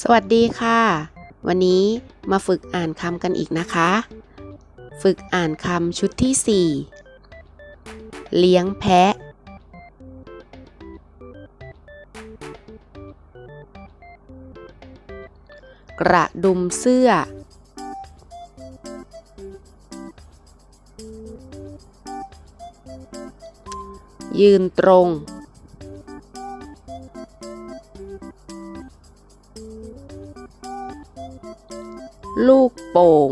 สวัสดีค่ะ วันนี้มาฝึกอ่านคำกันอีกนะคะ ฝึกอ่านคำชุดที่ 4 เลี้ยงแพะ กระดุมเสื้อ ยืนตรง ลูกโป่ง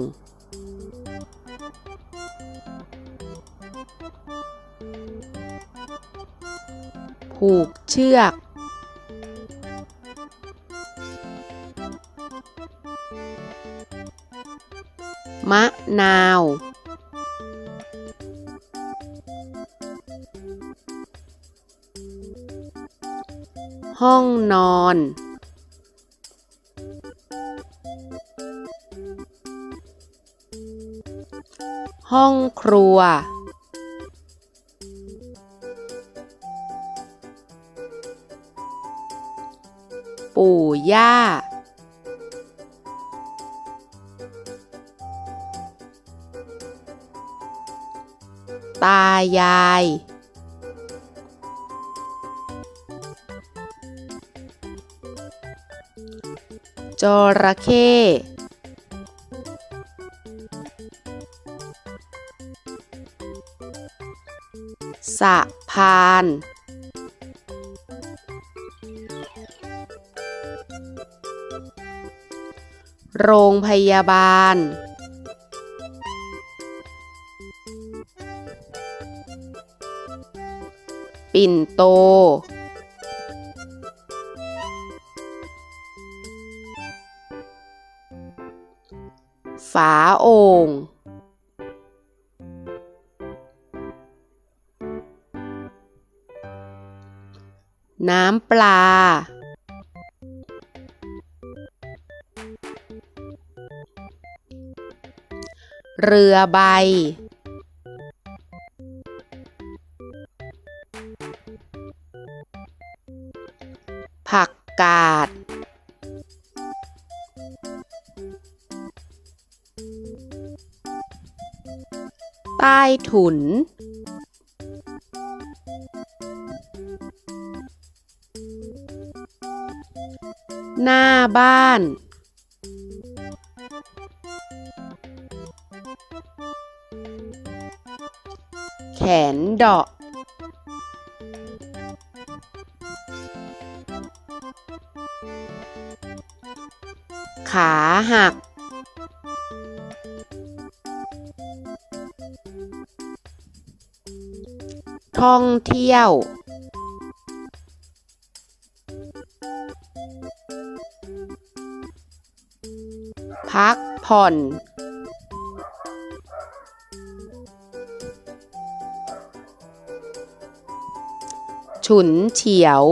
ผูกเชือก มะนาว ห้องนอน ห้องครัว ปู่ย่า ตายาย จระเข้ สะพานโรงพยาบาล ปิ่นโต ฝาโอ่ง น้ำปลา เรือใบ ผักกาด ใต้ถุน หน้าบ้าน แขนเดาะขาหัก ท่องเที่ยว ผ่อน ฉุนเฉียว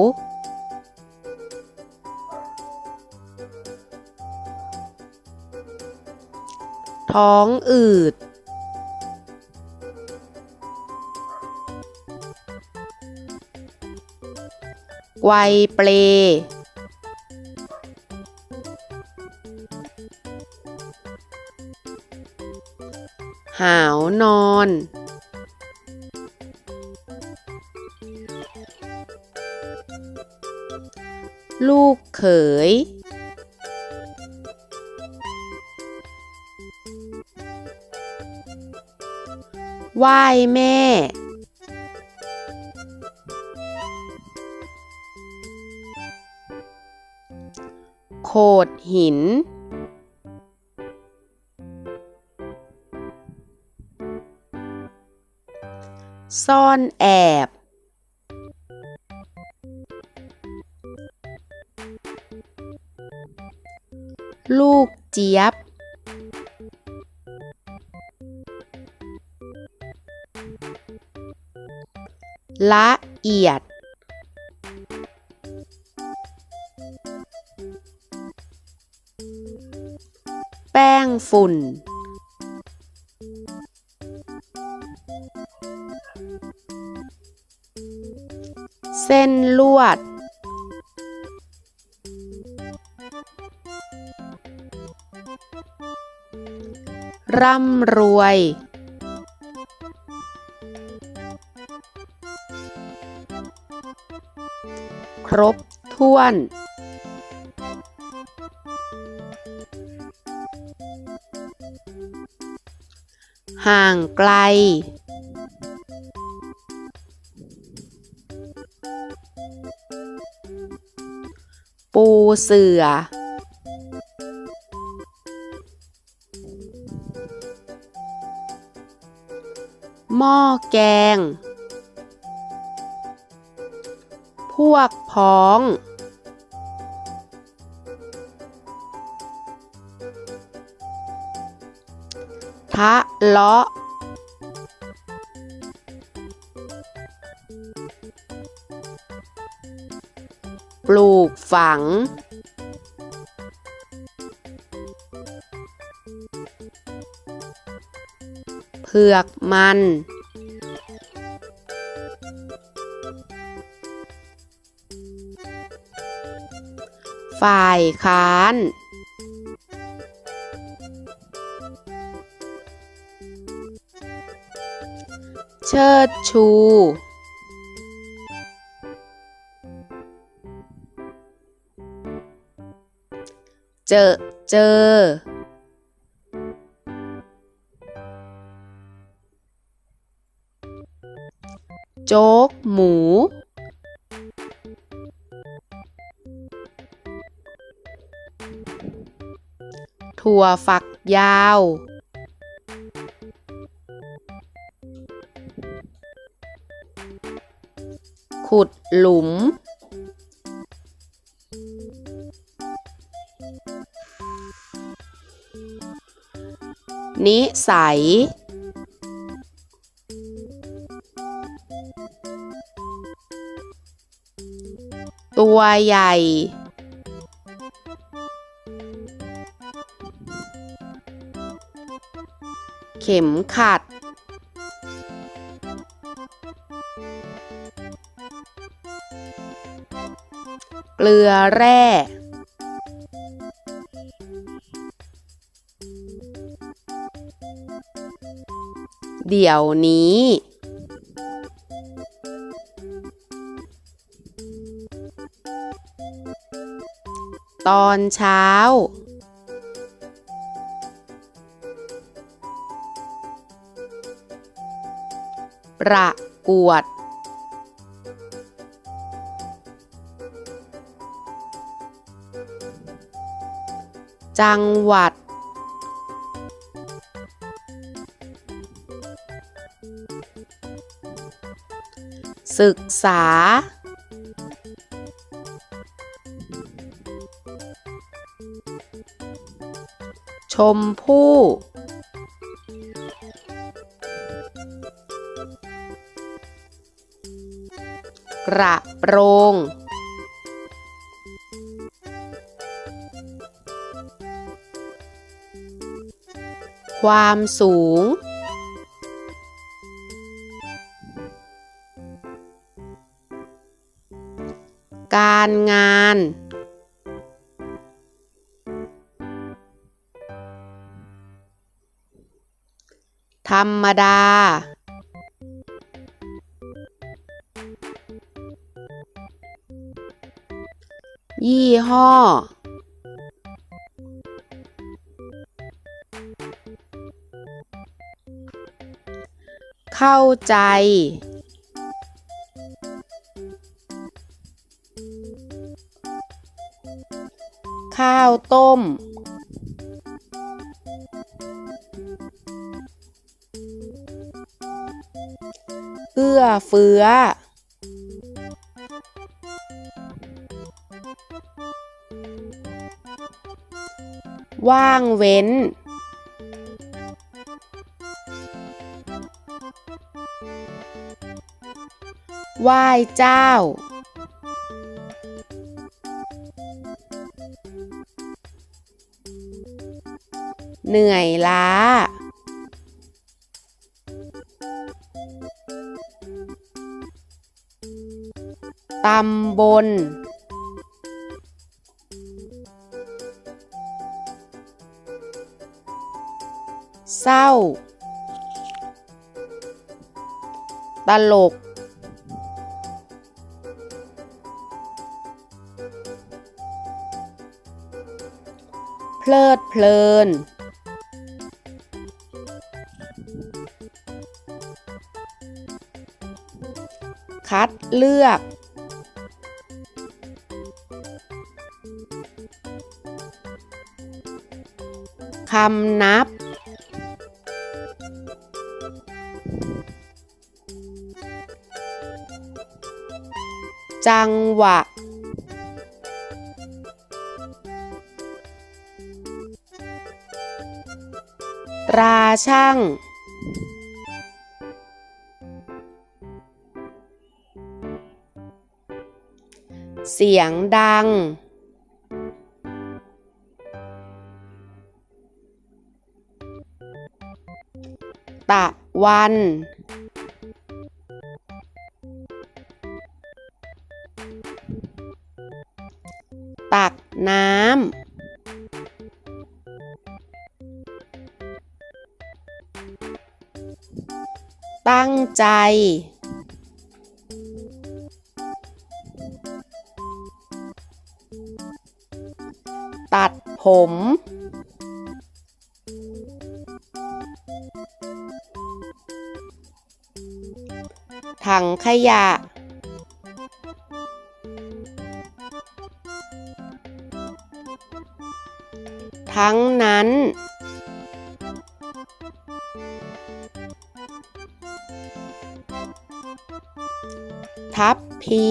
ท้องอืด ไกวเปลาวนอน ลูกเขย ไหว้แม่ โขดหิน ซ่อนแอบ ลูกเจี๊ยบ ละเอียด แป้งฝุ่น เส้นลวด ร่ำรวย ครบถ้วน ห่างไกล เสือ หม้อแกง พวกพ้อง ทะเลาะ ปลูกฝัง เผือกมัน ฝ่ายค้าน เชิดชู เจอเจอ โจ๊กหมู ถั่วฝักยาว ขุดหลุม นิสัย ตัวใหญ่ เข็มขัด เกลือแร่ เดี๋ยวนี้ ตอนเช้า ประกวด จังหวัด ศึกษา ชมพู่ กระโปรงความสูง การงาน ธรรมดา ยี่ห้อ เข้าใจ ข้าวต้ม เอื้อเฟื้อ ว่างเว้น ไหว้เจ้า เหนื่อยล้า ตำบล เศร้า ตลก เพลิดเพลิน คัดเลือก คำนับ จังหวะ ราช่าง เสียงดัง ตะวัน ตักน้ำตั้งใจ ถังขยะ ทั้งนั้น ทัพพี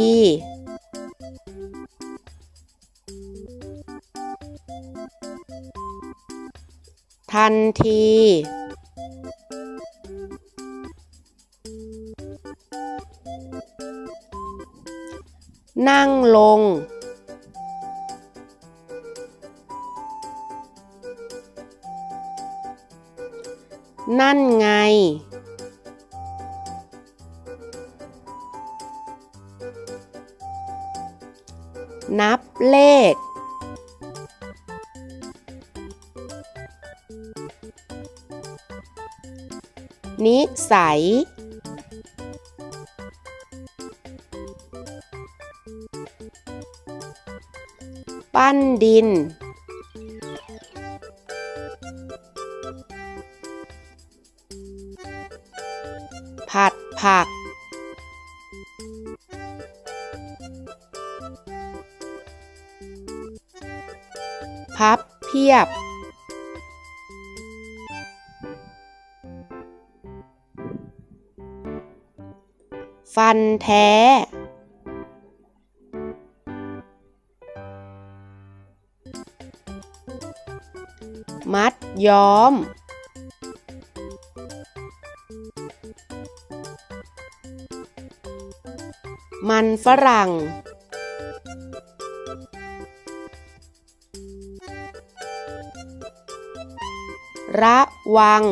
ทันที นั่งลง นั่นไง นับเลข นิสัย ปั้นดิน ผัดผัก พับเพียบ ฟันแท้ มัดย้อม มันฝรั่ง ระวัง